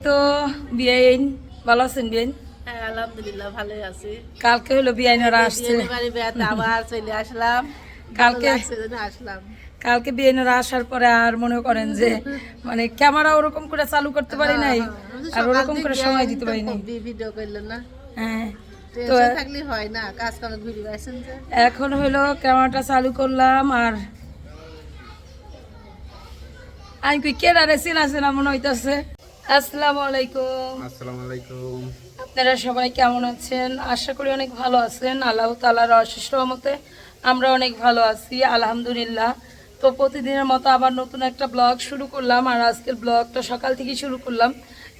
তো বিয়াইন ভালো আছেন বিয়াইন? হ্যাঁ আলহামদুলিল্লাহ ভালোই আছি। কালকে হলো বিয়াইনরা আসছে। আবার চলে আসলাম। কালকে- আসলাম। কালকে বিয়াইনরা আসার পরে আর মনে করেন যে মানে ক্যামেরা ওরকম করে চালু করতে পারি নাই আর ওরকম করে সময় দিতে পারি নাই। ভিডিও করলেন না। হ্যাঁ তো হয় না কাজ এখন হলো ক্যামেরাটা চালু করলাম আর আমি চেনা চেনা মনে হইতাছে। আসসালামু আলাইকুম। আসসালামু আলাইকুম। আপনারা সবাই কেমন আছেন? আশা করি অনেক ভালো আছেন। আল্লাহ তালার অশেষ রহমতে আমরা অনেক ভালো আছি আলহামদুলিল্লাহ। তো প্রতিদিনের মতো আবার নতুন একটা ব্লগ শুরু করলাম আর আজকের ব্লগটা সকাল থেকে শুরু করলাম।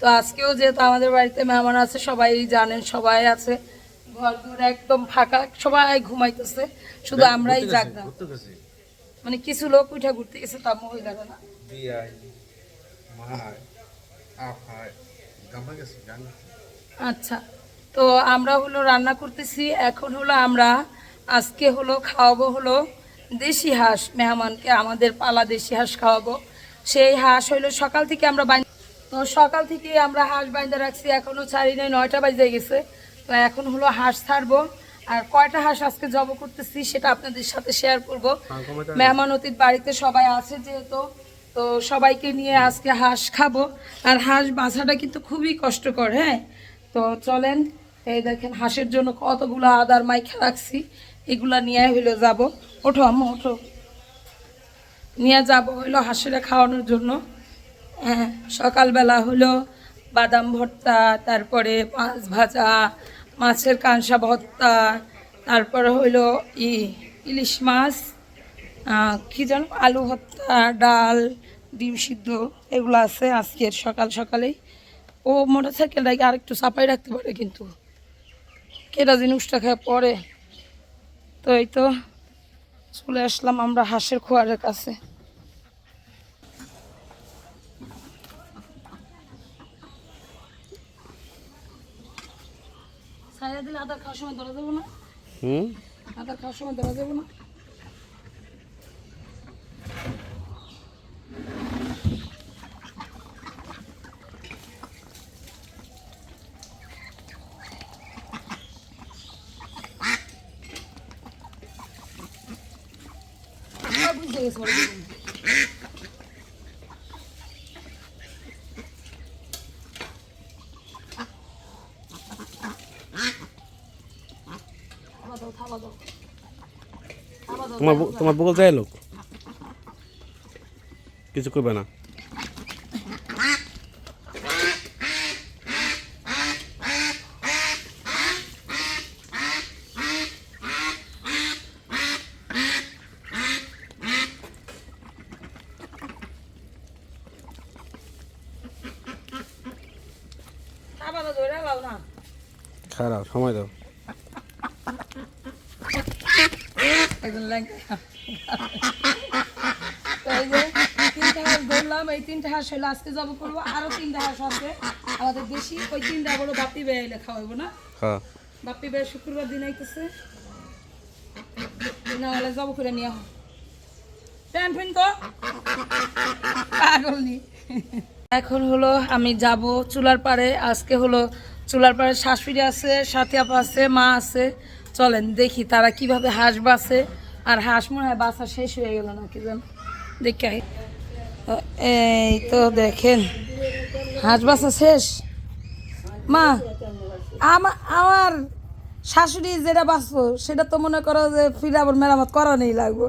তো আজকেও যেহেতু আমাদের বাড়িতে মেহমান আছে সবাই জানেন সবাই আছে। ঘর দূর একদম ফাঁকা সবাই ঘুমাইতেছে। শুধু আমরাই জাগলাম। মানে কিছু লোক উঠে ঘুরতে গেছে তা মহিলারা না। আচ্ছা তো আমরা হলো রান্না করতেছি এখন হলো আমরা আজকে হলো খাওয়াবো হলো দেশি হাঁস মেহমানকে আমাদের পালা দেশি হাঁস খাওয়াবো। সেই হাঁস হলো সকাল থেকে আমরা বাইন তো সকাল থেকে আমরা হাঁস বাইন্দা রাখছি এখনও ছাড়ি নাই নয়টা বাজে গেছে। তো এখন হলো হাঁস ছাড়বো আর কয়টা হাঁস আজকে জব করতেছি সেটা আপনাদের সাথে শেয়ার করব। মেহমান অতীত বাড়িতে সবাই আছে যেহেতু। তো সবাইকে নিয়ে আজকে হাঁস খাব। আর হাঁস বাছাটা কিন্তু খুবই কষ্টকর হ্যাঁ? তো চলেন, এই দেখেন হাঁসের জন্য কতগুলো আদার মাইখা রাখছি। এগুলা নিয়ে হইল যাব। ওঠো আম্মু, ওঠো। নিয়ে যাব হইল হাঁসেরা খাওয়ানোর জন্য। হ্যাঁ সকালবেলা হলো বাদাম ভর্তা, তারপরে মাছ ভাজা, মাছের কাঁসা ভর্তা, তারপরে হইল ই ইলিশ মাছ কি জানো আলু ভর্তা ডাল ডিম সিদ্ধ এগুলো আছে আজকের সকাল সকালেই। ও মোটর সাইকেলটাকে আরেকটু চাপাই রাখতে পারে কিন্তু। কেটা জিনিসটা খেয়ে পরে। তো এই তো চলে আসলাম আমরা হাঁসের খোয়ারের কাছে। ছায়া দিলে আদার খাওয়ার সময় ধরা যাব না? হুম? আদার খাওয়ার সময় ধরা যাব না আবার বুঝতে গেছে তোমার তোমার বগল যায় লোক কিছু করবে না। খারাপ সময় দাও। একজন ল্যাংটা তো এই যে তিনটা হাঁস ধরলাম এই তিনটা হাঁস হলে আজকে জব করব। আরও তিনটা হাঁস আছে। আমাদের দেশি ওই তিনটা বড় বাপি বেয়ে এলে খাওয়াবো না? হ্যাঁ। বাপি বেয়ে শুক্রবার দিন আইতেছে। না হলে জব করে নিয়ে হোক তো পাগল নি। এখন হলো আমি যাব চুলার পাড়ে। আজকে হলো চুলার পাড়ে শাশুড়ি আছে, সাথী আপা আছে, মা আছে। চলেন দেখি তারা কীভাবে হাঁস বাসে আর হাঁস মনে হয় বাসা শেষ হয়ে গেল নাকি জান দেখে। এই তো দেখেন, হাঁস বাসা শেষ। মা, আমা- আমার শাশুড়ি যেটা বাঁচবো সেটা তো মনে করো যে ফিরে আবার মেরামত করা নেই লাগবো।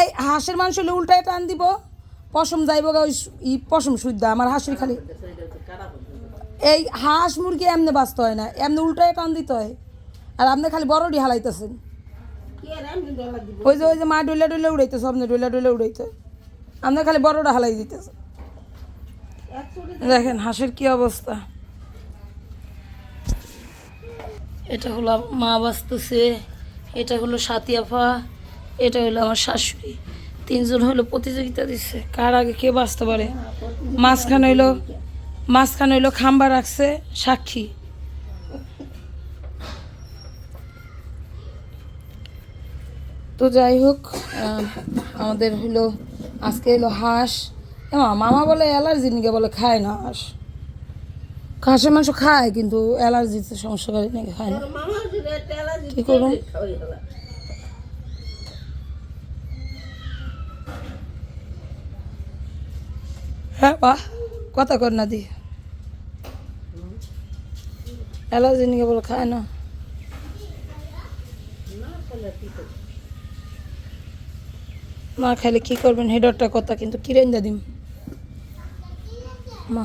এই হাঁসের মাংস হলে উল্টায় টান দিব। পশম যাইব ওই পশম সুদ্ধ, আমার হাঁসুরি খালি। এই হাঁস মুরগি এমনি বাঁচতে হয় না, এমনি উল্টায় টান দিতে হয়। আর আপনি খালি বড়ডি হালাইতেছেন। ওই যে ওই যে মা ডইলা ডইলা উড়াইতেছে, আপনি ডইলা ডইলা উড়াইতে আপনি খালি বড়টা হালাই দিতেছে দেখেন হাঁসের কি অবস্থা। এটা হলো মা বাঁচতেছে, এটা হলো সাতিয়াফা, এটা হলো আমার শাশুড়ি। তিনজন হলো প্রতিযোগিতা দিচ্ছে কার আগে কে বাঁচতে পারে? মাঝখানে হইল মাঝখানে হইল খাম্বা রাখছে সাক্ষী। তো যাই হোক আমাদের হলো আজকে হলো হাঁস। মামা বলে অ্যালার্জি নিকে বলে খায় না হাঁস। খাসির মাংস খায় কিন্তু অ্যালার্জিতে সমস্যা করে নাকি খায় না। কি করুন হ্যাঁ বাহ কথা কর না দি। অ্যালার্জি নিয়ে বলে, খায় না। মা খাইলে কি করবেন? হেডারটা কথা, কিন্তু কিরেন দিম? মা।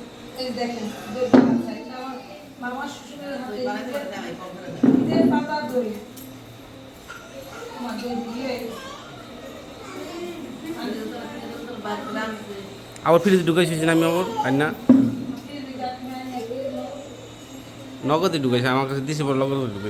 এই দেখেন দই কালারটা এটা আমার মামা শ্বশুরের হাতে ঈদের পাতা দই আমার দই দিয়ে আবার ফ্রিজে ঢুকাইছিস আমি আবার? আর না? নগদে ঢুকাইছে আমার কাছে দিছে পর নগদে ঢুকে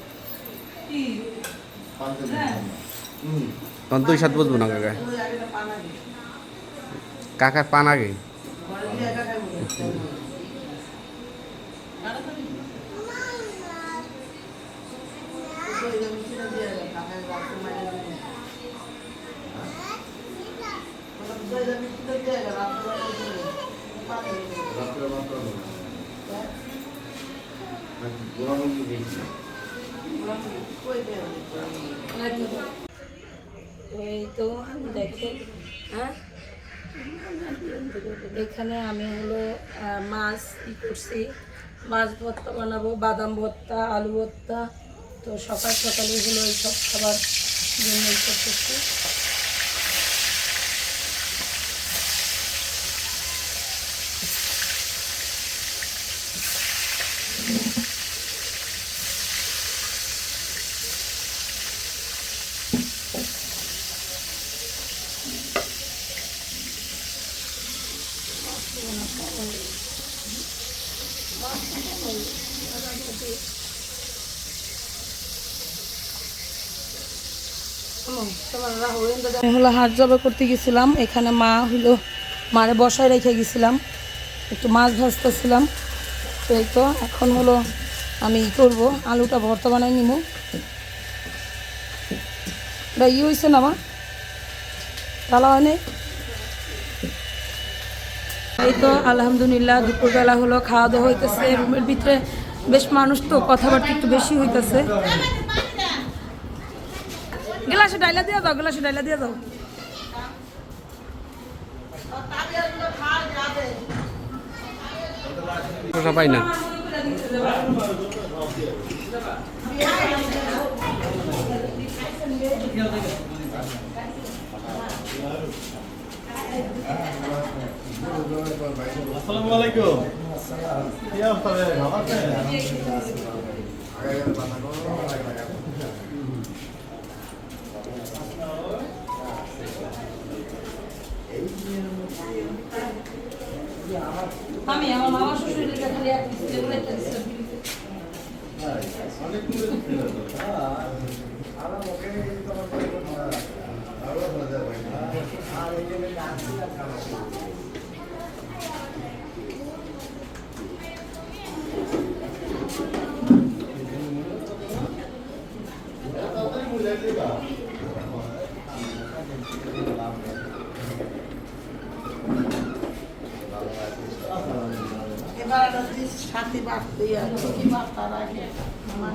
তখন দুই সাত বুঝব না কাকা। কাকার পান আগে। এই তো দেখেন হ্যাঁ? এখানে আমি হলো মাছ ই করছি। মাছ ভর্তা বানাবো, বাদাম ভর্তা, আলু ভর্তা। তো সকাল সকালে হলো এইসব খাবার জন্য করতেছি। হলো হাট জবা করতে গেছিলাম। এখানে মা হলো মারে বসায় রেখে গেছিলাম। একটু মাছ ভাজতেছিলাম। এই তো এখন হলো আমি ই করব, আলুটা ভর্তা বানাই নিব ই হয়েছে না মা? তালা হয়নি এই তো আলহামদুলিল্লাহ দুপুরবেলা হলো খাওয়া দাওয়া হইতেছে, রুমের ভিতরে বেশ মানুষ তো, কথাবার্তা একটু বেশি হইতেছে। গ্লাসে ডাইলা দিয়ে দাও, গ্লাসে ডাইলা দিয়ে দাও। না। আসসালামু আলাইকুম। কি অবস্থা ভালো আছেন? আমি আমার মামা শ্বশুরের খালি এক পিস লেবু একটা দিছিলাম এবার সাথী বাপ দিয়া ছুটি বাপ তার আগে আমার